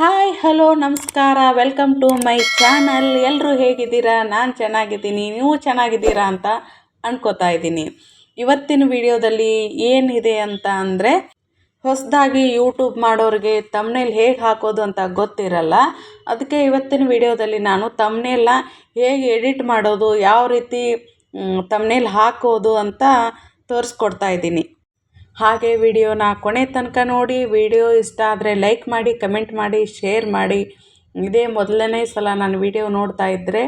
Hi hello ನಮಸ್ಕಾರ. Welcome to my channel ಎಲ್ಲರೂ ಹೇಗಿದ್ದೀರಾ? ನಾನು ಚೆನ್ನಾಗಿದ್ದೀನಿ. ನೀವು ಚೆನ್ನಾಗಿದ್ದೀರಾ ಅಂತ ಅನ್ಕೋತಾ ಇದ್ದೀನಿ. ಇವತ್ತಿನ ವಿಡಿಯೋದಲ್ಲಿ ಏನಿದೆ ಅಂತ ಅಂದರೆ, ಹೊಸದಾಗಿ ಯೂಟ್ಯೂಬ್ ಮಾಡೋರಿಗೆ ತಮ್ನೇಲ್ ಹೇಗೆ ಹಾಕೋದು ಅಂತ ಗೊತ್ತಿರಲ್ಲ. ಅದಕ್ಕೆ ಇವತ್ತಿನ ವಿಡಿಯೋದಲ್ಲಿ ನಾನು ತಮ್ನೇಲ್ನ ಹೇಗೆ ಎಡಿಟ್ ಮಾಡೋದು, ಯಾವ ರೀತಿ ತಮ್ನೇಲ್ ಹಾಕೋದು ಅಂತ ತೋರಿಸ್ಕೊಡ್ತಾ ಇದ್ದೀನಿ. ಹಾಗೆ ವಿಡಿಯೋನ ಕೊನೆ ತನಕ ನೋಡಿ, ವಿಡಿಯೋ ಇಷ್ಟ ಆದರೆ ಲೈಕ್ ಮಾಡಿ, ಕಮೆಂಟ್ ಮಾಡಿ, ಶೇರ್ ಮಾಡಿ. ಇದೇ ಮೊದಲನೇ ಸಲ ನಾನು ವಿಡಿಯೋ ನೋಡ್ತಾ ಇದ್ದರೆ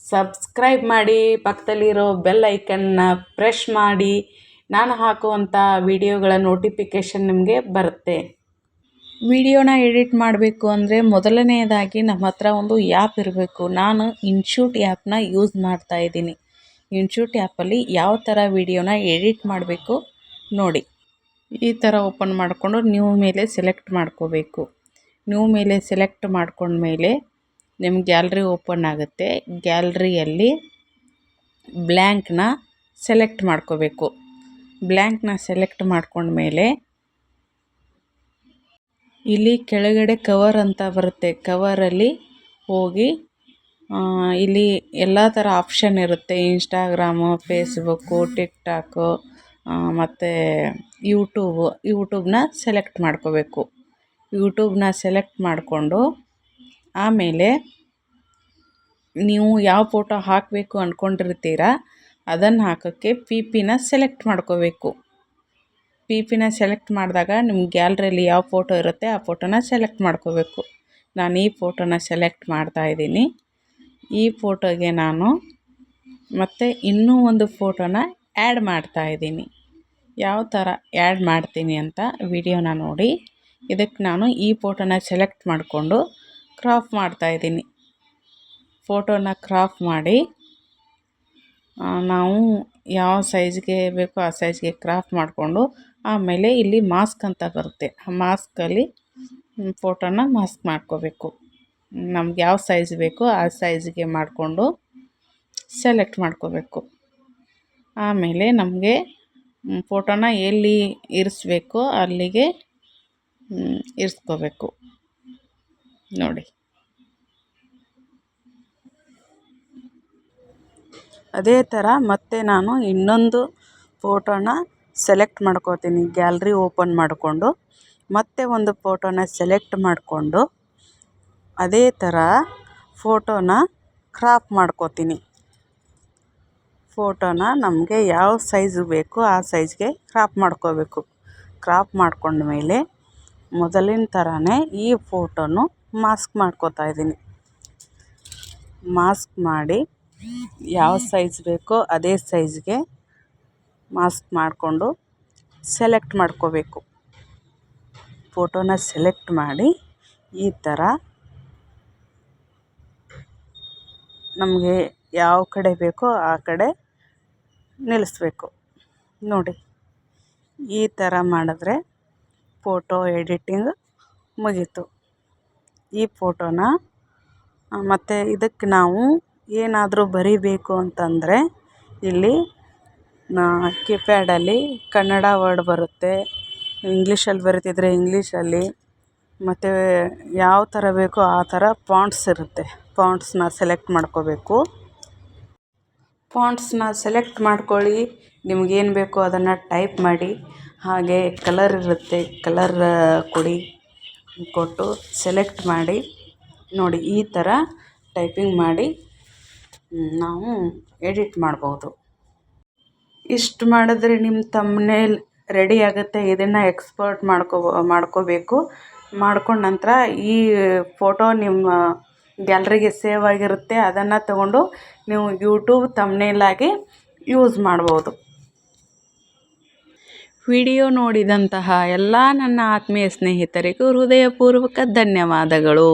ಸಬ್ಸ್ಕ್ರೈಬ್ ಮಾಡಿ, ಪಕ್ಕದಲ್ಲಿರೋ ಬೆಲ್ ಐಕನ್ನ ಪ್ರೆಶ್ ಮಾಡಿ. ನಾನು ಹಾಕುವಂಥ ವಿಡಿಯೋಗಳ ನೋಟಿಫಿಕೇಷನ್ ನಿಮಗೆ ಬರುತ್ತೆ. ವಿಡಿಯೋನ ಎಡಿಟ್ ಮಾಡಬೇಕು ಅಂದರೆ ಮೊದಲನೆಯದಾಗಿ ನಮ್ಮ ಹತ್ರ ಒಂದು ಆ್ಯಪ್ ಇರಬೇಕು. ನಾನು ಇನ್ಶೂಟ್ ಆ್ಯಪ್ನ ಯೂಸ್ ಮಾಡ್ತಾ ಇದ್ದೀನಿ. ಇನ್ಶೂಟ್ ಆ್ಯಪಲ್ಲಿ ಯಾವ ಥರ ವಿಡಿಯೋನ ಎಡಿಟ್ ಮಾಡಬೇಕು ನೋಡಿ. ಈ ಥರ ಓಪನ್ ಮಾಡಿಕೊಂಡು ನ್ಯೂ ಮೇಲೆ ಸೆಲೆಕ್ಟ್ ಮಾಡ್ಕೋಬೇಕು. ನ್ಯೂ ಮೇಲೆ ಸೆಲೆಕ್ಟ್ ಮಾಡ್ಕೊಂಡ್ಮೇಲೆ ನಿಮ್ಮ ಗ್ಯಾಲ್ರಿ ಓಪನ್ ಆಗುತ್ತೆ. ಗ್ಯಾಲ್ರಿಯಲ್ಲಿ ಬ್ಲ್ಯಾಂಕ್ನ ಸೆಲೆಕ್ಟ್ ಮಾಡ್ಕೋಬೇಕು. ಬ್ಲ್ಯಾಂಕ್ನ ಸೆಲೆಕ್ಟ್ ಮಾಡ್ಕೊಂಡ್ಮೇಲೆ ಇಲ್ಲಿ ಕೆಳಗಡೆ ಕವರ್ ಅಂತ ಬರುತ್ತೆ. ಕವರಲ್ಲಿ ಹೋಗಿ ಇಲ್ಲಿ ಎಲ್ಲ ಥರ ಆಪ್ಷನ್ ಇರುತ್ತೆ. Instagram, Facebook, TikTok. ಮತ್ತು ಯೂಟೂಬು ಯೂಟೂಬನ್ನ ಸೆಲೆಕ್ಟ್ ಮಾಡ್ಕೋಬೇಕು. ಯೂಟೂಬನ್ನ ಸೆಲೆಕ್ಟ್ ಮಾಡಿಕೊಂಡು ಆಮೇಲೆ ನೀವು ಯಾವ ಫೋಟೋ ಹಾಕಬೇಕು ಅಂದ್ಕೊಂಡಿರ್ತೀರ ಅದನ್ನು ಹಾಕೋಕ್ಕೆ ಪಿ ಪಿನ ಸೆಲೆಕ್ಟ್ ಮಾಡ್ಕೋಬೇಕು. ಪಿ ಪಿನ ಸೆಲೆಕ್ಟ್ ಮಾಡಿದಾಗ ನಿಮ್ಮ ಗ್ಯಾಲ್ರಿಯಲ್ಲಿ ಯಾವ ಫೋಟೋ ಇರುತ್ತೆ, ಆ ಫೋಟೋನ ಸೆಲೆಕ್ಟ್ ಮಾಡ್ಕೋಬೇಕು. ನಾನು ಈ ಫೋಟೋನ ಸೆಲೆಕ್ಟ್ ಮಾಡ್ತಾಯಿದ್ದೀನಿ ಈ ಫೋಟೋಗೆ ನಾನು ಮತ್ತು ಇನ್ನೂ ಒಂದು ಫೋಟೋನ ಆ್ಯಡ್ ಮಾಡ್ತಾಯಿದ್ದೀನಿ ಯಾವ ಥರ ಆ್ಯಡ್ ಮಾಡ್ತೀನಿ ಅಂತ ವಿಡಿಯೋನ ನೋಡಿ. ಇದಕ್ಕೆ ನಾನು ಈ ಫೋಟೋನ ಸೆಲೆಕ್ಟ್ ಮಾಡಿಕೊಂಡು ಕ್ರಾಪ್ ಮಾಡ್ತಾಯಿದ್ದೀನಿ ಫೋಟೋನ ಕ್ರಾಪ್ ಮಾಡಿ ನಾವು ಯಾವ ಸೈಜ್ಗೆ ಬೇಕೋ ಆ ಸೈಜ್ಗೆ ಕ್ರಾಪ್ ಮಾಡಿಕೊಂಡು, ಆಮೇಲೆ ಇಲ್ಲಿ ಮಾಸ್ಕ್ ಅಂತ ಬರುತ್ತೆ. ಆ ಮಾಸ್ಕಲ್ಲಿ ಫೋಟೋನ ಮಾಸ್ಕ್ ಮಾಡ್ಕೋಬೇಕು. ನಮ್ಗೆ ಯಾವ ಸೈಜ್ ಬೇಕೋ ಆ ಸೈಜ್ಗೆ ಮಾಡಿಕೊಂಡು ಸೆಲೆಕ್ಟ್ ಮಾಡ್ಕೋಬೇಕು. ಆಮೇಲೆ ನಮಗೆ ಫೋಟೋನ ಎಲ್ಲಿ ಇರಿಸ್ಬೇಕೋ, ಅಲ್ಲಿಗೆ ಇರಿಸ್ಕೋಬೇಕು. ನೋಡಿ. ಅದೇ ಥರ ಮತ್ತೆ ನಾನು ಇನ್ನೊಂದು ಫೋಟೋನ ಸೆಲೆಕ್ಟ್ ಮಾಡ್ಕೋತೀನಿ. ಗ್ಯಾಲ್ರಿ ಓಪನ್ ಮಾಡಿಕೊಂಡು, ಮತ್ತೆ ಒಂದು ಫೋಟೋನ ಸೆಲೆಕ್ಟ್ ಮಾಡಿಕೊಂಡು, ಅದೇ ಥರ ಫೋಟೋನ ಕ್ರಾಪ್ ಮಾಡ್ಕೋತೀನಿ. ಫೋಟೋನ ನಮಗೆ ಯಾವ ಸೈಜ್ ಬೇಕೋ ಆ ಸೈಜ್ಗೆ ಕ್ರಾಪ್ ಮಾಡ್ಕೋಬೇಕು. ಕ್ರಾಪ್ ಮಾಡ್ಕೊಂಡ್ಮೇಲೆ ಮೊದಲಿನ ಥರನೇ ಈ ಫೋಟೋನು ಮಾಸ್ಕ್ ಮಾಡ್ಕೋತಾ ಇದ್ದೀನಿ. ಮಾಸ್ಕ್ ಮಾಡಿ ಯಾವ ಸೈಜ್ ಬೇಕೋ ಅದೇ ಸೈಜ್ಗೆ ಮಾಸ್ಕ್ ಮಾಡಿಕೊಂಡು ಸೆಲೆಕ್ಟ್ ಮಾಡ್ಕೋಬೇಕು. ಫೋಟೋನ ಸೆಲೆಕ್ಟ್ ಮಾಡಿ ಈ ಥರ ನಮಗೆ ಯಾವ ಕಡೆ ಬೇಕೋ ಆ ಕಡೆ ನಿಲ್ಲಿಸ್ಬೇಕು. ನೋಡಿ, ಈ ಥರ ಮಾಡಿದ್ರೆ ಫೋಟೋ ಎಡಿಟಿಂಗ್ ಮುಗೀತು. ಈ ಫೋಟೋನ ಮತ್ತು ಇದಕ್ಕೆ ನಾವು ಏನಾದರೂ ಬರೀಬೇಕು ಅಂತಂದರೆ ಇಲ್ಲಿ ಕೀಪ್ಯಾಡಲ್ಲಿ ಕನ್ನಡ ವರ್ಡ್ ಬರುತ್ತೆ. ಇಂಗ್ಲೀಷಲ್ಲಿ ಬರೀತಿದ್ರೆ ಇಂಗ್ಲೀಷಲ್ಲಿ, ಮತ್ತು ಯಾವ ಥರ ಬೇಕೋ ಆ ಥರ ಪಾಂಟ್ಸ್ ಇರುತ್ತೆ. ಪಾಂಟ್ಸ್ನ ಸೆಲೆಕ್ಟ್ ಮಾಡ್ಕೋಬೇಕು. ಫಾಂಟ್ಸ್ನ ಸೆಲೆಕ್ಟ್ ಮಾಡ್ಕೊಳ್ಳಿ. ನಿಮಗೇನು ಬೇಕೋ ಅದನ್ನು ಟೈಪ್ ಮಾಡಿ. ಹಾಗೆ ಕಲರ್ ಇರುತ್ತೆ ಕಲರ್ ಕೊಡಿ ಕೊಟ್ಟು ಸೆಲೆಕ್ಟ್ ಮಾಡಿ. ನೋಡಿ, ಈ ಥರ ಟೈಪಿಂಗ್ ಮಾಡಿ ನಾವು ಎಡಿಟ್ ಮಾಡ್ಬೋದು. ಇಷ್ಟು ಮಾಡಿದ್ರೆ ನಿಮ್ಮ ತಮ್ನೇಲ್ ರೆಡಿ ಆಗುತ್ತೆ. ಇದನ್ನು ಎಕ್ಸ್ಪರ್ಟ್ ಮಾಡ್ಕೋ, ಮಾಡ್ಕೋಬೇಕು. ಮಾಡ್ಕೊಂಡ ನಂತರ ಈ ಫೋಟೋ ನಿಮ್ಮ ಗ್ಯಾಲ್ರಿಗೆ ಸೇವ್ ಆಗಿರುತ್ತೆ, ಅದನ್ನು ತಗೊಂಡು ನೀವು ಯೂಟ್ಯೂಬ್ ತಮ್ಮನೇಲಾಗಿ ಯೂಸ್ ಮಾಡ್ಬೋದು. ವಿಡಿಯೋ ನೋಡಿದಂತಹ ಎಲ್ಲ ನನ್ನ ಆತ್ಮೀಯ ಸ್ನೇಹಿತರಿಗೂ ಹೃದಯಪೂರ್ವಕ ಧನ್ಯವಾದಗಳು.